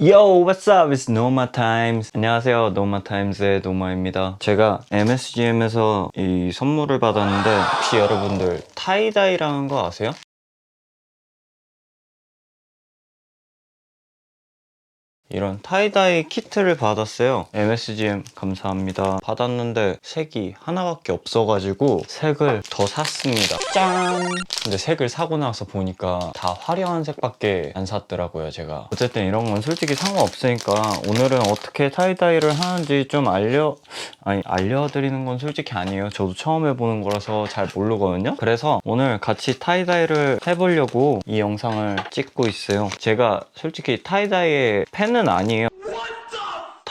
Yo, what's up? It's Noma Times. 안녕하세요. Noma Times의 노마입니다. 제가 MSGM에서 이 선물을 받았는데 혹시 여러분들 타이다이라는 거 아세요? 이런 타이다이 키트를 받았어요. MSGM 감사합니다. 받았는데 색이 하나밖에 없어가지고 색을 더 샀습니다. 짠! 근데 색을 사고 나서 보니까 다 화려한 색밖에 안 샀더라고요, 제가. 어쨌든 이런 건 솔직히 상관없으니까 오늘은 어떻게 타이다이를 하는지 좀 알려, 아니, 알려드리는 건 솔직히 아니에요. 저도 처음 해보는 거라서 잘 모르거든요. 그래서 오늘 같이 타이다이를 해보려고 이 영상을 찍고 있어요. 제가 솔직히 타이다이의 팬은 아니에요.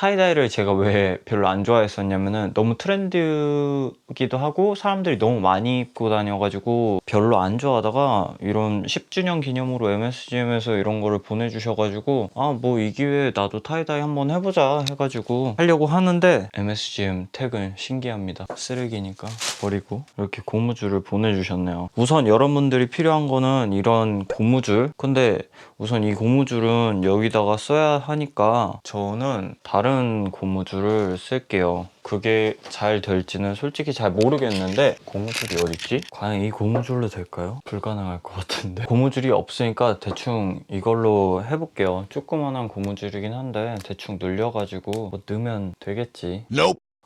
타이다이를 제가 왜 별로 안 좋아했었냐면은 너무 트렌드기도 하고 사람들이 너무 많이 입고 다녀가지고 별로 안 좋아하다가 이런 10주년 기념으로 MSGM에서 이런 거를 보내주셔가지고 아 뭐 이 기회에 나도 타이다이 한번 해보자 해가지고 하려고 하는데 MSGM 택은 신기합니다. 쓰레기니까 버리고 이렇게 고무줄을 보내주셨네요. 우선 여러분들이 필요한 거는 이런 고무줄. 근데 우선 이 고무줄은 여기다가 써야 하니까 저는 다른 고무줄을 쓸게요. 그게 잘 될지는 솔직히 잘 모르겠는데 고무줄이 어딨지? 과연 이 고무줄로 될까요? 불가능할 것 같은데 고무줄이 없으니까 대충 이걸로 해볼게요. 조그만한 고무줄이긴 한데 대충 늘려가지고 뭐 넣으면 되겠지.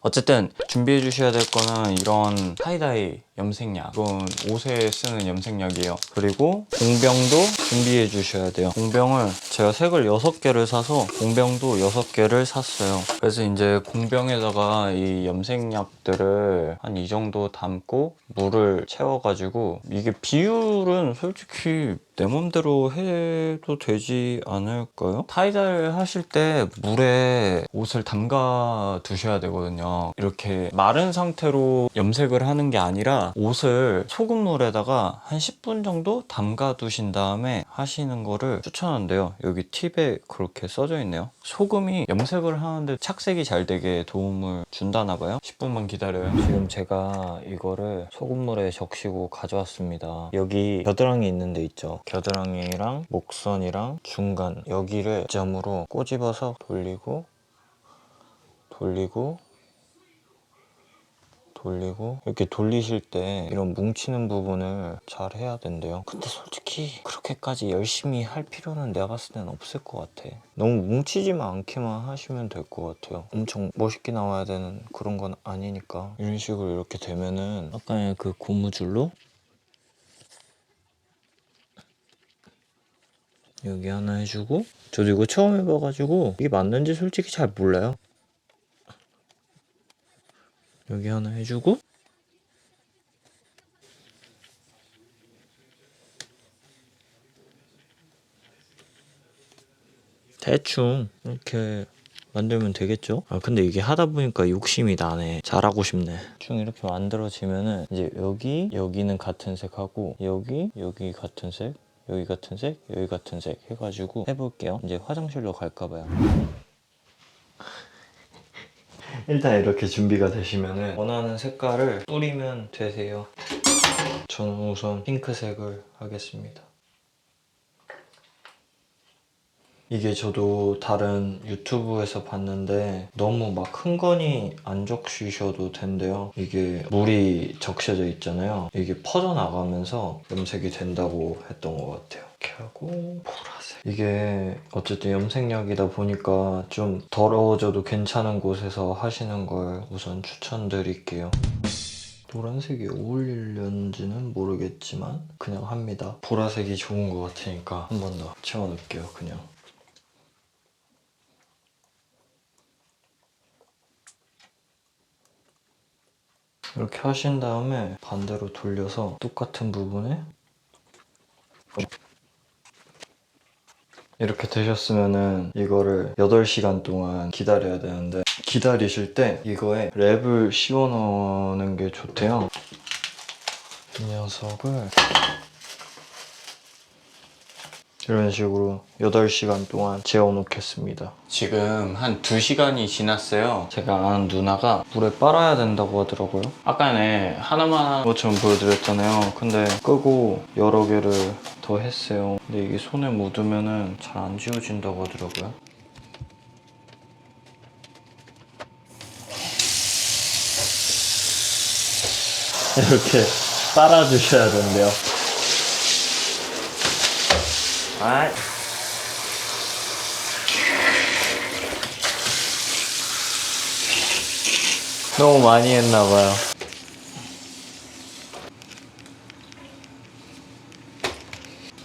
어쨌든 준비해 주셔야 될 거는 이런 타이다이 염색약 이건 옷에 쓰는 염색약이에요 그리고 공병도 준비해 주셔야 돼요 공병을 제가 색을 6개를 사서 공병도 6개를 샀어요 그래서 이제 공병에다가 이 염색약들을 한 이 정도 담고 물을 채워가지고 이게 비율은 솔직히 내 맘대로 해도 되지 않을까요? 타이다이를 하실 때 물에 옷을 담가 두셔야 되거든요. 이렇게 마른 상태로 염색을 하는 게 아니라 옷을 소금물에다가 한 10분 정도 담가 두신 다음에 하시는 거를 추천한대요. 여기 팁에 그렇게 써져 있네요. 소금이 염색을 하는데 착색이 잘 되게 도움을 준다나 봐요. 10분만 기다려요. 지금 제가 이거를 소금물에 적시고 가져왔습니다. 여기 겨드랑이 있는 데 있죠. 겨드랑이랑 목선이랑 중간 여기를 점으로 꼬집어서 돌리고 돌리고 돌리고 이렇게 돌리실 때 이런 뭉치는 부분을 잘 해야 된대요. 근데 솔직히 그렇게까지 열심히 할 필요는 내가 봤을 땐 없을 것 같아. 너무 뭉치지만 않게만 하시면 될 것 같아요. 엄청 멋있게 나와야 되는 그런 건 아니니까. 이런 식으로 이렇게 되면은 아까의 그 고무줄로 여기 하나 해주고 저도 이거 처음 해봐가지고 이게 맞는지 솔직히 잘 몰라요 여기 하나 해주고. 대충 이렇게 만들면 되겠죠? 아 근데 이게 하다 보니까 욕심이 나네. 잘하고 싶네. 쭉 이렇게 만들어지면은 이제 여기 여기는 같은 색하고 여기 여기 같은 색 여기 같은 색 여기 같은 색 해가지고 해볼게요. 이제 화장실로 갈까봐요 일단 이렇게 준비가 되시면은 원하는 색깔을 뿌리면 되세요. 저는 우선 핑크색을 하겠습니다. 이게 저도 다른 유튜브에서 봤는데 너무 막 흥건히 안 적시셔도 된대요. 이게 물이 적셔져 있잖아요. 이게 퍼져나가면서 염색이 된다고 했던 것 같아요. 이렇게 하고 보라색. 이게 어쨌든 염색약이다 보니까 좀 더러워져도 괜찮은 곳에서 하시는 걸 우선 추천드릴게요. 노란색이 어울릴는지는 모르겠지만 그냥 합니다. 보라색이 좋은 것 같으니까 한 번 더 채워놓을게요. 그냥. 이렇게 하신 다음에 반대로 돌려서 똑같은 부분에 이렇게 되셨으면은 이거를 8시간 동안 기다려야 되는데 기다리실 때 이거에 랩을 씌워 넣는 게 좋대요. 이 녀석을 이런 식으로 8시간 동안 재워 놓겠습니다. 지금 한 2시간이 지났어요. 제가 아는 누나가 물에 빨아야 된다고 하더라고요. 아까 전에 하나만 하는 것처럼 보여드렸잖아요. 근데 끄고 여러 개를 더 했어요. 근데 이게 손에 묻으면 잘 안 지워진다고 하더라고요. 이렇게 빨아주셔야 된대요. 아. 너무 많이 했나봐요.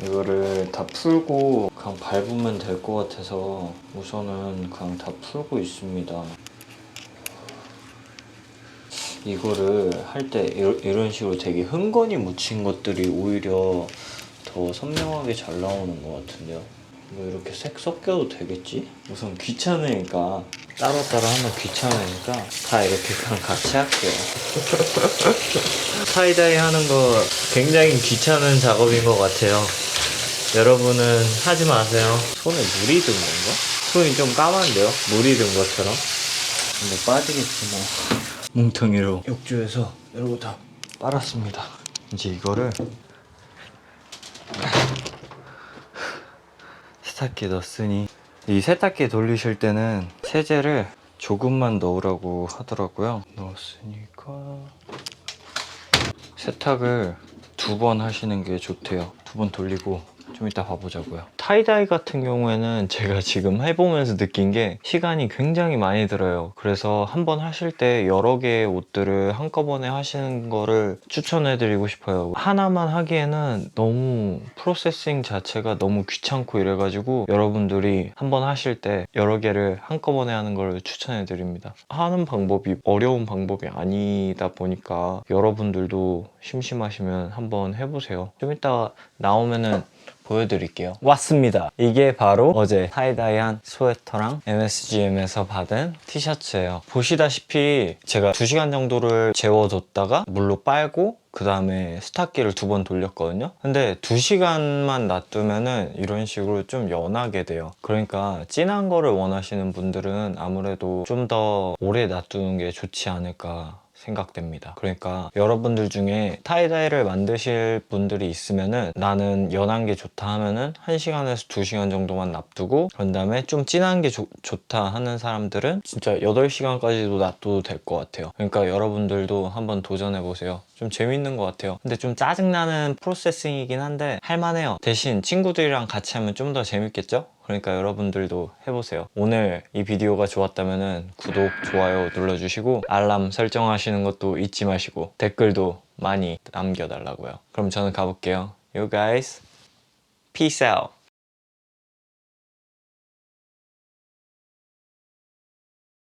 이거를 다 풀고 그냥 밟으면 될 것 같아서 우선은 그냥 다 풀고 있습니다. 이거를 할 때 이런 식으로 되게 흥건히 묻힌 것들이 오히려 더 선명하게 잘 나오는 것 같은데요. 뭐 이렇게 색 섞여도 되겠지? 우선 귀찮으니까 따로따로 하면 귀찮으니까 다 이렇게 그냥 같이 할게요. 타이다이 하는 거 굉장히 귀찮은 작업인 것 같아요. 여러분은 하지 마세요. 손에 물이 든 건가? 손이 좀 까만데요? 물이 든 것처럼? 뭐 빠지겠지 뭐. 뭉텅이로 욕조에서 이러고 다 빨았습니다. 이제 이거를 세탁기에 넣었으니 이 세탁기 돌리실 때는 세제를 조금만 넣으라고 하더라고요. 넣었으니까 세탁을 두 번 하시는 게 좋대요. 두 번 돌리고 좀 이따 봐보자고요. 타이다이 같은 경우에는 제가 지금 해보면서 느낀 게 시간이 굉장히 많이 들어요. 그래서 한 번 하실 때 여러 개의 옷들을 한꺼번에 하시는 거를 추천해 드리고 싶어요. 하나만 하기에는 너무 프로세싱 자체가 너무 귀찮고 이래가지고 여러분들이 한 번 하실 때 여러 개를 한꺼번에 하는 걸 추천해 드립니다. 하는 방법이 어려운 방법이 아니다 보니까 여러분들도 심심하시면 한번 해보세요. 좀 이따 나오면은 보여드릴게요. 왔습니다. 이게 바로 어제 타이다이한 스웨터랑 MSGM에서 받은 티셔츠예요. 보시다시피 제가 2시간 정도를 재워뒀다가 물로 빨고 그 다음에 스타키를 두 번 돌렸거든요. 근데 2시간만 놔두면은 이런 식으로 좀 연하게 돼요. 그러니까 진한 거를 원하시는 분들은 아무래도 좀 더 오래 놔두는 게 좋지 않을까 생각됩니다. 그러니까 여러분들 중에 타이다이를 만드실 분들이 있으면은 나는 연한 게 좋다 하면은 1시간에서 2시간 정도만 놔두고 그런 다음에 좀 진한 게 좋- 좋다 하는 사람들은 진짜 8시간까지도 놔둬도 될 것 같아요. 그러니까 여러분들도 한번 도전해 보세요. 좀 재밌는 것 같아요. 근데 좀 짜증나는 프로세싱이긴 한데 할만해요. 대신 친구들이랑 같이 하면 좀 더 재밌겠죠? 그러니까 여러분들도 해보세요. 오늘 이 비디오가 좋았다면 구독, 좋아요 눌러주시고 알람 설정하시는 것도 잊지 마시고 댓글도 많이 남겨달라고요. 그럼 저는 가볼게요. You guys, peace out.